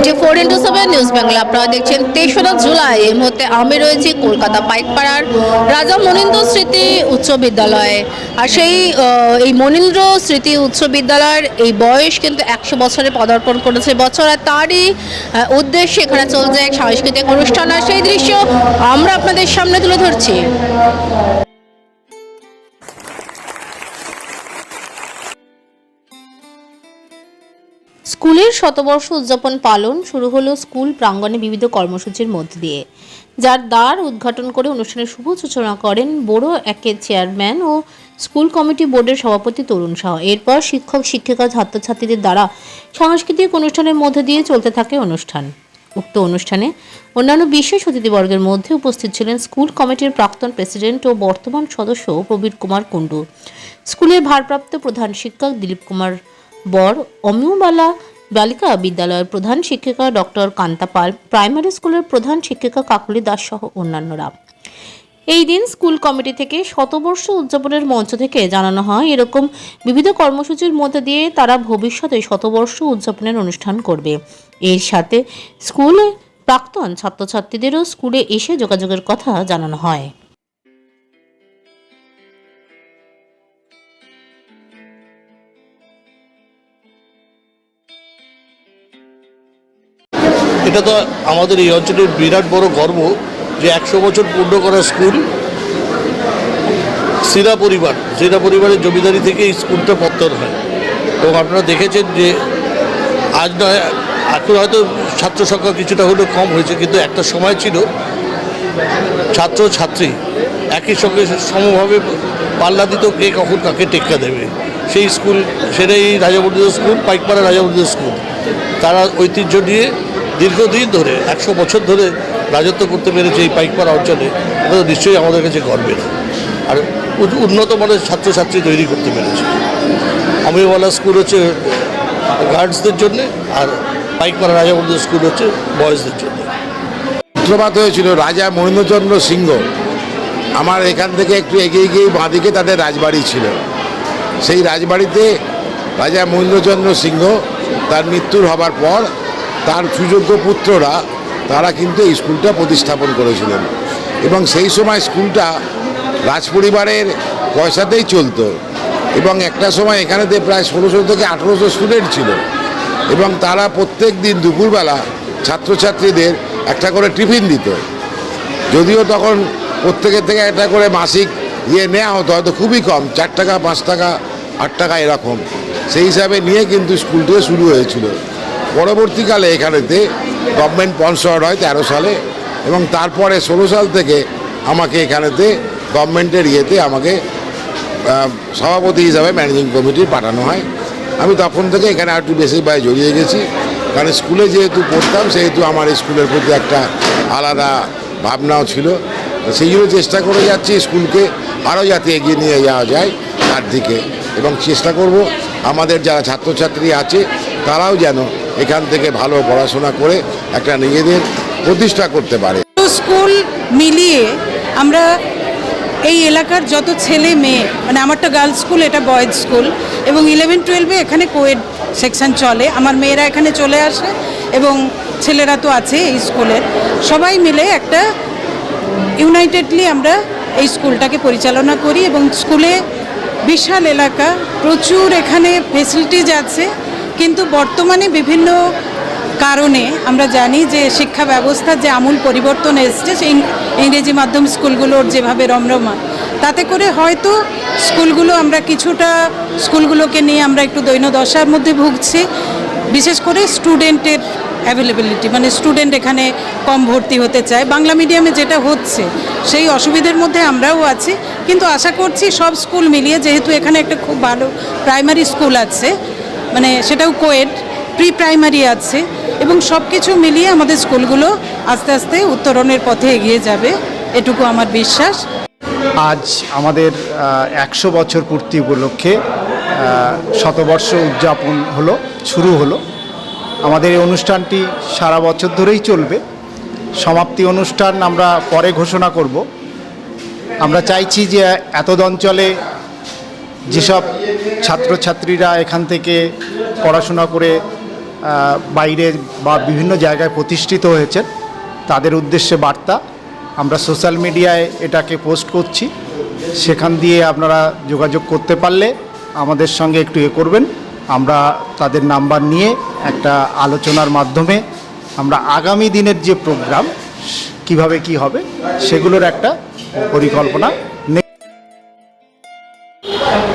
Twenty four into seven news Bangla আপনারা দেখছেন তেসরা জুলাই। এই মুহূর্তে আমি রয়েছি কলকাতা পাইকপাড়ার রাজা মনীন্দ্র স্মৃতি উচ্চ বিদ্যালয়ে। আর সেই এই মনীন্দ্র স্মৃতি উচ্চ বিদ্যালয়ের এই বয়স কিন্তু একশো বছরে পদার্পণ করেছে বছর আর তারই উদ্দেশ্যে এখানে চলছে এক সাংস্কৃতিক অনুষ্ঠান। আর সেই দৃশ্য আমরা আপনাদের সামনে তুলে ধরছি। স্কুলের শতবর্ষ উদযাপন পালন শুরু হলো স্কুল প্রাঙ্গণে বিবিধ কর্মসূচির মধ্যে দিয়ে। যার দ্বার উদ্ঘাটন করে অনুষ্ঠানের শুভ সূচনা করেন বড় একের চেয়ারম্যান ও স্কুল কমিটি বোর্ডের সভাপতি তরুণ শাহ এরপর শিক্ষক, শিক্ষিকা, ছাত্রছাত্রীদের দ্বারা সাংস্কৃতিক অনুষ্ঠানের মধ্যে দিয়ে চলতে থাকে অনুষ্ঠান। উক্ত অনুষ্ঠানে অন্যান্য বিশেষ অতিথিবর্গের মধ্যে উপস্থিত ছিলেন স্কুল কমিটির প্রাক্তন প্রেসিডেন্ট ও বর্তমান সদস্য প্রবীর কুমার কুণ্ডু। স্কুলের ভারপ্রাপ্ত প্রধান শিক্ষক দিলীপ কুমার বর, অমিয়বালা বালিকা বিদ্যালয়ের প্রধান শিক্ষিকা ডক্টর কান্তা পাল, প্রাইমারি স্কুলের প্রধান শিক্ষিকা কাকলি দাস সহ অন্যান্যরা। এই দিন স্কুল কমিটি থেকে শতবর্ষ উদযাপনের মঞ্চ থেকে জানানো হয়, এরকম বিবিধ কর্মসূচির মধ্যে দিয়ে তারা ভবিষ্যতে শতবর্ষ উদযাপনের অনুষ্ঠান করবে। এর সাথে স্কুলে প্রাক্তন ছাত্রছাত্রীদেরও স্কুলে এসে যোগাযোগের কথা জানানো হয়। এটা তো আমাদের এই অঞ্চলের বিরাট বড় গর্ব যে একশো বছর পূর্ণ করা স্কুল সিরা পরিবার সিরা পরিবারের জমিদারি থেকে এই স্কুলটা পত্তন হয়। এবং আপনারা দেখেছেন যে আজ নয়, এখন হয়তো ছাত্র সংখ্যা কিছুটা হলেও কম হয়েছে, কিন্তু একটা সময় ছিল ছাত্র ছাত্রী একই সঙ্গে সমভাবে পাল্লা দিত কে কখন কাকে টেক্কা দেবে। সেই স্কুল, সেটাই রাজাবর্ধিত স্কুল, পাইকপাড়া রাজাবর্ধিত স্কুল। তারা ঐতিহ্য নিয়ে দীর্ঘদিন ধরে, একশো বছর ধরে রাজত্ব করতে পেরেছে এই পাইকপাড়া অঞ্চলে এটা নিশ্চয়ই আমাদের কাছে গর্বের। আর উন্নত মানের ছাত্রছাত্রী তৈরি করতে পেরেছে। অমিওয়ালা স্কুল হচ্ছে গার্লসদের জন্যে, আর পাইকপাড়া রাজাবর্ধিত স্কুল হচ্ছে বয়েজদের জন্য। সূত্রপাত হয়েছিল, রাজা মহেন্দ্রচন্দ্র সিংহ আমার এখান থেকে একটু এগিয়ে গিয়ে বাঁদিকে তাদের রাজবাড়ি ছিল। সেই রাজবাড়িতে রাজা মহেন্দ্রচন্দ্র সিংহ তার মৃত্যুর হবার পর তার সুযোগ্য পুত্ররা, তারা কিন্তু এই স্কুলটা প্রতিস্থাপন করেছিলেন। এবং সেই সময় স্কুলটা রাজপরিবারের পয়সাতেই চলতো। এবং একটা সময় এখানেতে প্রায় ষোলোশো থেকে আঠেরোশো স্টুডেন্ট ছিল। এবং তারা প্রত্যেক দিন দুপুরবেলা ছাত্রছাত্রীদের একটা করে টিফিন দিত। যদিও তখন প্রত্যেকের থেকে একটা করে মাসিক ইয়ে নেওয়া হতো, হয়তো খুবই কম, চার টাকা, পাঁচ টাকা, আট টাকা এরকম। সেই হিসাবে নিয়ে কিন্তু স্কুলটিও শুরু হয়েছিল। পরবর্তীকালে এখানেতে গভর্নমেন্ট স্পন্সর্ড হয় তেরো সালে এবং তারপরে ষোলো সাল থেকে আমাকে এখানেতে গভর্নমেন্টের ইয়েতে আমাকে সভাপতি হিসাবে ম্যানেজিং কমিটি পাঠানো হয়। আমি তখন থেকে এখানে একটু বেশিভাবে জড়িয়ে গেছি। কারণ স্কুলে যেহেতু পড়তাম, সেহেতু আমার স্কুলের প্রতি একটা আলাদা ভাবনাও ছিল। সেই জন্য চেষ্টা করে যাচ্ছি স্কুলকে আরও যাতে এগিয়ে নিয়ে যাওয়া যায় তার দিকে। এবং চেষ্টা করব আমাদের যারা ছাত্রছাত্রী আছে, তারাও যেন এখান থেকে ভালো পড়াশোনা করে একটা নিজেদের প্রতিষ্ঠা করতে পারে। স্কুল মিলিয়ে আমরা এই এলাকার যত ছেলে মেয়ে মানে আমারটা গার্লস স্কুল, এটা বয়েজ স্কুল, এবং ইলেভেন টুয়েলভে এখানে কোয়েড সেকশন চলে। আমার মেয়েরা এখানে চলে আসে এবং ছেলেরা তো আছে এই স্কুলের সবাই মিলে একটা ইউনাইটেডলি আমরা এই স্কুলটাকে পরিচালনা করি এবং স্কুলে বিশাল এলাকা, প্রচুর এখানে ফেসিলিটিজ আছে। কিন্তু বর্তমানে বিভিন্ন কারণে আমরা জানি যে শিক্ষা ব্যবস্থার যে আমূল পরিবর্তন এসছে, সেই ইংরেজি মাধ্যম স্কুলগুলোর যেভাবে রমরমা, তাতে করে হয়তো স্কুলগুলো আমরা কিছুটা স্কুলগুলোকে নিয়ে আমরা একটু দৈন্যদশার মধ্যে ভুগছি। বিশেষ করে স্টুডেন্টের অ্যাভেলেবিলিটি মানে স্টুডেন্ট এখানে কম ভর্তি হতে চায়। বাংলা মিডিয়ামে যেটা হচ্ছে, সেই অসুবিধার মধ্যে আমরাও আছি। কিন্তু আশা করছি সব স্কুল মিলিয়ে, যেহেতু এখানে একটা খুব ভালো প্রাইমারি স্কুল আছে মানে সেটাও কোয়েড প্রি প্রাইমারি আছে এবং সব কিছু মিলিয়ে আমাদের স্কুলগুলো আস্তে আস্তে উত্তরণের পথে এগিয়ে যাবে, এটুকু আমার বিশ্বাস। আজ আমাদের একশো বছর পূর্তি উপলক্ষে শতবর্ষ উদযাপন হলো, শুরু হলো। আমাদের এই অনুষ্ঠানটি সারা বছর ধরেই চলবে। সমাপ্তি অনুষ্ঠান আমরা পরে ঘোষণা করব। আমরা চাইছি যে এতদ অঞ্চলে যেসব ছাত্রছাত্রীরা এখান থেকে পড়াশোনা করে বাইরে বা বিভিন্ন জায়গায় প্রতিষ্ঠিত হয়েছেন, তাদের উদ্দেশ্যে বার্তা, আমরা সোশ্যাল মিডিয়ায় এটাকে পোস্ট করছি। সেখান দিয়ে আপনারা যোগাযোগ করতে পারলে আমাদের সঙ্গে একটু এ করবেন। আমরা তাদের নাম্বার নিয়ে একটা আলোচনার মাধ্যমে আমরা আগামী দিনের যে প্রোগ্রাম, কীভাবে কি হবে, সেগুলোর একটা পরিকল্পনা